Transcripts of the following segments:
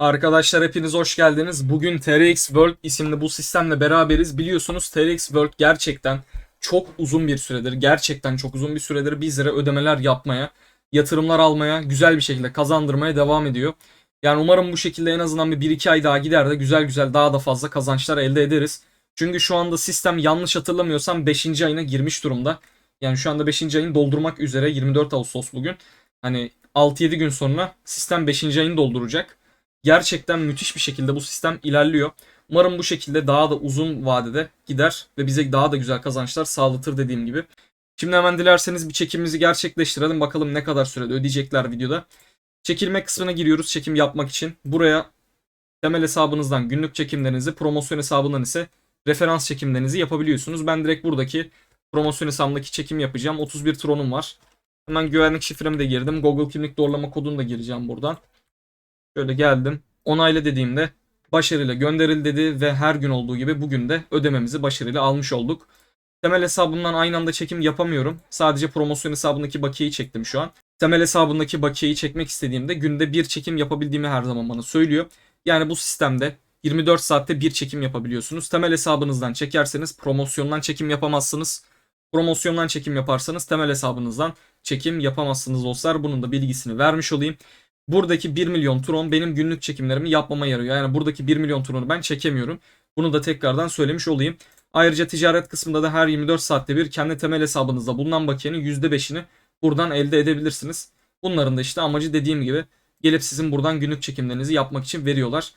Arkadaşlar hepiniz hoş geldiniz. Bugün TRX World isimli bu sistemle beraberiz. Biliyorsunuz TRX World gerçekten çok uzun bir süredir, gerçekten çok uzun bir süredir bizlere ödemeler yapmaya, yatırımlar almaya, güzel bir şekilde kazandırmaya devam ediyor. Yani umarım bu şekilde en azından bir 1-2 ay daha gider de güzel güzel daha da fazla kazançlar elde ederiz. Çünkü şu anda sistem yanlış hatırlamıyorsam 5. ayına girmiş durumda. Yani şu anda 5. ayını doldurmak üzere 24 Ağustos bugün. Hani 6-7 gün sonra sistem 5. ayını dolduracak gerçekten müthiş bir şekilde bu sistem ilerliyor. Umarım bu şekilde daha da uzun vadede gider ve bize daha da güzel kazançlar sağlatır dediğim gibi. Şimdi hemen dilerseniz bir çekimimizi gerçekleştirelim. Bakalım ne kadar sürede ödeyecekler videoda. Çekilme kısmına giriyoruz çekim yapmak için. Buraya temel hesabınızdan günlük çekimlerinizi, promosyon hesabından ise referans çekimlerinizi yapabiliyorsunuz. Ben direkt buradaki promosyon hesabındaki çekim yapacağım. 31 tronum var. Hemen güvenlik şifremi de girdim. Google kimlik doğrulama kodunu da gireceğim buradan. Şöyle geldim. Onayla dediğimde başarıyla gönderildi dedi ve her gün olduğu gibi bugün de ödememizi başarıyla almış olduk. Temel hesabımdan aynı anda çekim yapamıyorum. Sadece promosyon hesabındaki bakiyeyi çektim şu an. Temel hesabındaki bakiyeyi çekmek istediğimde günde bir çekim yapabildiğimi her zaman bana söylüyor. Yani bu sistemde 24 saatte bir çekim yapabiliyorsunuz. Temel hesabınızdan çekerseniz promosyondan çekim yapamazsınız. Promosyondan çekim yaparsanız temel hesabınızdan çekim yapamazsınız dostlar. Bunun da bilgisini vermiş olayım buradaki 1 milyon tron benim günlük çekimlerimi yapmama yarıyor. Yani buradaki 1 milyon tronu ben çekemiyorum. Bunu da tekrardan söylemiş olayım. Ayrıca ticaret kısmında da her 24 saatte bir kendi temel hesabınızda bulunan bakiyenin %5'ini buradan elde edebilirsiniz. Bunların da işte amacı dediğim gibi gelip sizin buradan günlük çekimlerinizi yapmak için veriyorlar.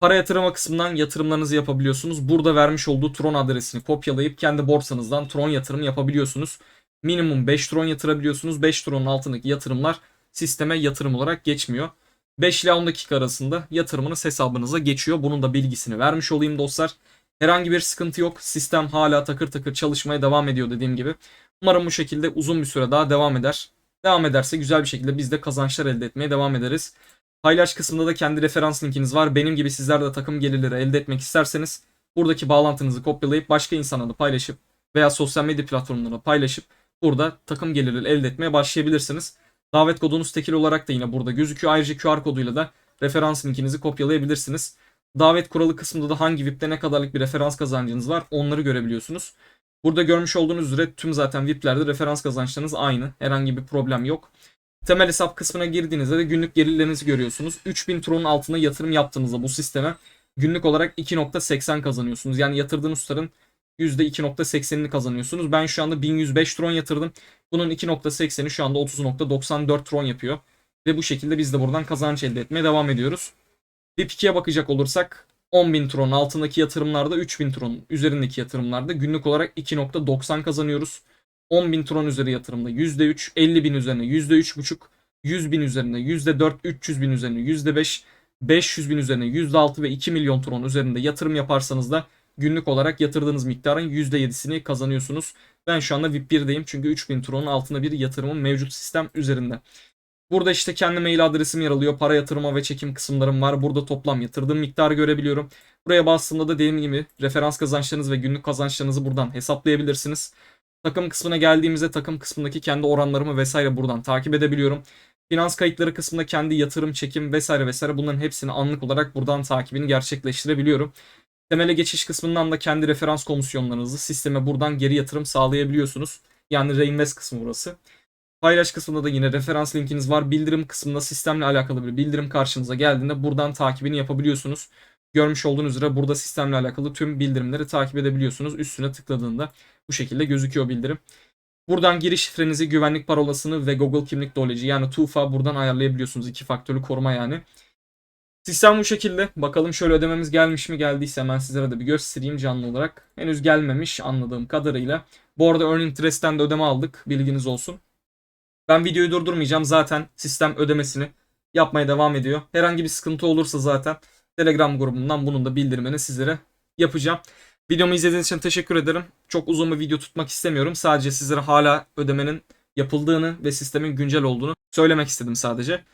Para yatırma kısmından yatırımlarınızı yapabiliyorsunuz. Burada vermiş olduğu Tron adresini kopyalayıp kendi borsanızdan Tron yatırım yapabiliyorsunuz. Minimum 5 Tron yatırabiliyorsunuz. 5 Tron'un altındaki yatırımlar sisteme yatırım olarak geçmiyor. 5 ile 10 dakika arasında yatırımınız hesabınıza geçiyor. Bunun da bilgisini vermiş olayım dostlar. Herhangi bir sıkıntı yok. Sistem hala takır takır çalışmaya devam ediyor dediğim gibi. Umarım bu şekilde uzun bir süre daha devam eder. Devam ederse güzel bir şekilde biz de kazançlar elde etmeye devam ederiz. Paylaş kısmında da kendi referans linkiniz var. Benim gibi sizler de takım gelirleri elde etmek isterseniz buradaki bağlantınızı kopyalayıp başka insanlarla paylaşıp veya sosyal medya platformlarına paylaşıp burada takım gelirleri elde etmeye başlayabilirsiniz. Davet kodunuz tekil olarak da yine burada gözüküyor. Ayrıca QR koduyla da referans linkinizi kopyalayabilirsiniz. Davet kuralı kısmında da hangi VIP'te ne kadarlık bir referans kazancınız var onları görebiliyorsunuz. Burada görmüş olduğunuz üzere tüm zaten VIP'lerde referans kazançlarınız aynı. Herhangi bir problem yok. Temel hesap kısmına girdiğinizde de günlük gelirlerinizi görüyorsunuz. 3000 tronun altına yatırım yaptığınızda bu sisteme günlük olarak 2.80 kazanıyorsunuz. Yani yatırdığınız tutarın %2.80'ini kazanıyorsunuz. Ben şu anda 1105 tron yatırdım. Bunun 2.80'i şu anda 30.94 tron yapıyor. Ve bu şekilde biz de buradan kazanç elde etmeye devam ediyoruz. VIP 2'ye bakacak olursak 10.000 tron altındaki yatırımlarda 3.000 tron üzerindeki yatırımlarda günlük olarak 2.90 kazanıyoruz. 10.000 tron üzeri yatırımda %3, 50.000 üzerine %3.5, 100.000 üzerine %4, 300.000 üzerine %5, 500.000 üzerine %6 ve 2 milyon tron üzerinde yatırım yaparsanız da günlük olarak yatırdığınız miktarın %7'sini kazanıyorsunuz. Ben şu anda VIP 1'deyim çünkü 3000 tronun altında bir yatırımım mevcut sistem üzerinde. Burada işte kendi mail adresim yer alıyor. Para yatırma ve çekim kısımlarım var. Burada toplam yatırdığım miktarı görebiliyorum. Buraya bastığımda da dediğim gibi referans kazançlarınız ve günlük kazançlarınızı buradan hesaplayabilirsiniz. Takım kısmına geldiğimizde takım kısmındaki kendi oranlarımı vesaire buradan takip edebiliyorum. Finans kayıtları kısmında kendi yatırım, çekim vesaire vesaire bunların hepsini anlık olarak buradan takibini gerçekleştirebiliyorum. Temele geçiş kısmından da kendi referans komisyonlarınızı sisteme buradan geri yatırım sağlayabiliyorsunuz. Yani reinvest kısmı burası. Paylaş kısmında da yine referans linkiniz var. Bildirim kısmında sistemle alakalı bir bildirim karşınıza geldiğinde buradan takibini yapabiliyorsunuz. Görmüş olduğunuz üzere burada sistemle alakalı tüm bildirimleri takip edebiliyorsunuz. Üstüne tıkladığında bu şekilde gözüküyor bildirim. Buradan giriş şifrenizi, güvenlik parolasını ve Google kimlik doleci yani TUFA buradan ayarlayabiliyorsunuz. İki faktörlü koruma yani. Sistem bu şekilde. Bakalım şöyle ödememiz gelmiş mi? Geldiyse hemen sizlere de bir göstereyim canlı olarak. Henüz gelmemiş anladığım kadarıyla. Bu arada Earn Interest'ten de ödeme aldık. Bilginiz olsun. Ben videoyu durdurmayacağım. Zaten sistem ödemesini yapmaya devam ediyor. Herhangi bir sıkıntı olursa zaten Telegram grubumdan bunun da bildirimini sizlere yapacağım. Videomu izlediğiniz için teşekkür ederim. Çok uzun bir video tutmak istemiyorum. Sadece sizlere hala ödemenin yapıldığını ve sistemin güncel olduğunu söylemek istedim sadece.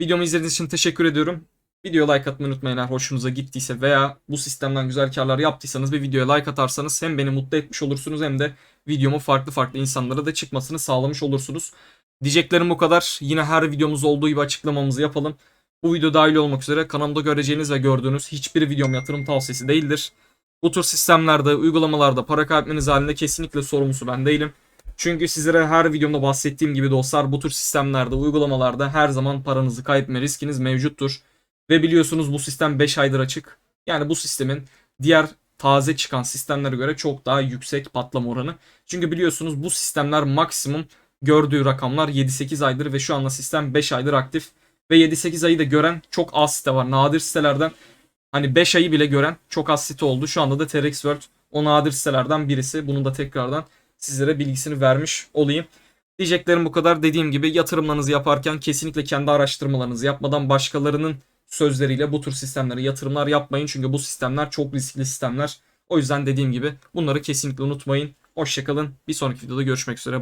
Videomu izlediğiniz için teşekkür ediyorum. Video like atmayı unutmayın eğer hoşunuza gittiyse veya bu sistemden güzel karlar yaptıysanız bir videoya like atarsanız hem beni mutlu etmiş olursunuz hem de videomu farklı farklı insanlara da çıkmasını sağlamış olursunuz. Diyeceklerim bu kadar. Yine her videomuz olduğu gibi açıklamamızı yapalım. Bu video dahil olmak üzere kanalımda göreceğiniz ve gördüğünüz hiçbir videom yatırım tavsiyesi değildir. Bu tür sistemlerde, uygulamalarda para kaybetmeniz halinde kesinlikle sorumlusu ben değilim. Çünkü sizlere her videomda bahsettiğim gibi dostlar bu tür sistemlerde, uygulamalarda her zaman paranızı kaybetme riskiniz mevcuttur. Ve biliyorsunuz bu sistem 5 aydır açık. Yani bu sistemin diğer taze çıkan sistemlere göre çok daha yüksek patlama oranı. Çünkü biliyorsunuz bu sistemler maksimum gördüğü rakamlar 7-8 aydır ve şu anda sistem 5 aydır aktif. Ve 7-8 ayı da gören çok az site var. Nadir sitelerden hani 5 ayı bile gören çok az site oldu. Şu anda da TRX World o nadir sitelerden birisi. Bunu da tekrardan sizlere bilgisini vermiş olayım. Diyeceklerim bu kadar. Dediğim gibi yatırımlarınızı yaparken kesinlikle kendi araştırmalarınızı yapmadan başkalarının sözleriyle bu tür sistemlere yatırımlar yapmayın. Çünkü bu sistemler çok riskli sistemler. O yüzden dediğim gibi bunları kesinlikle unutmayın. Hoşçakalın. Bir sonraki videoda görüşmek üzere.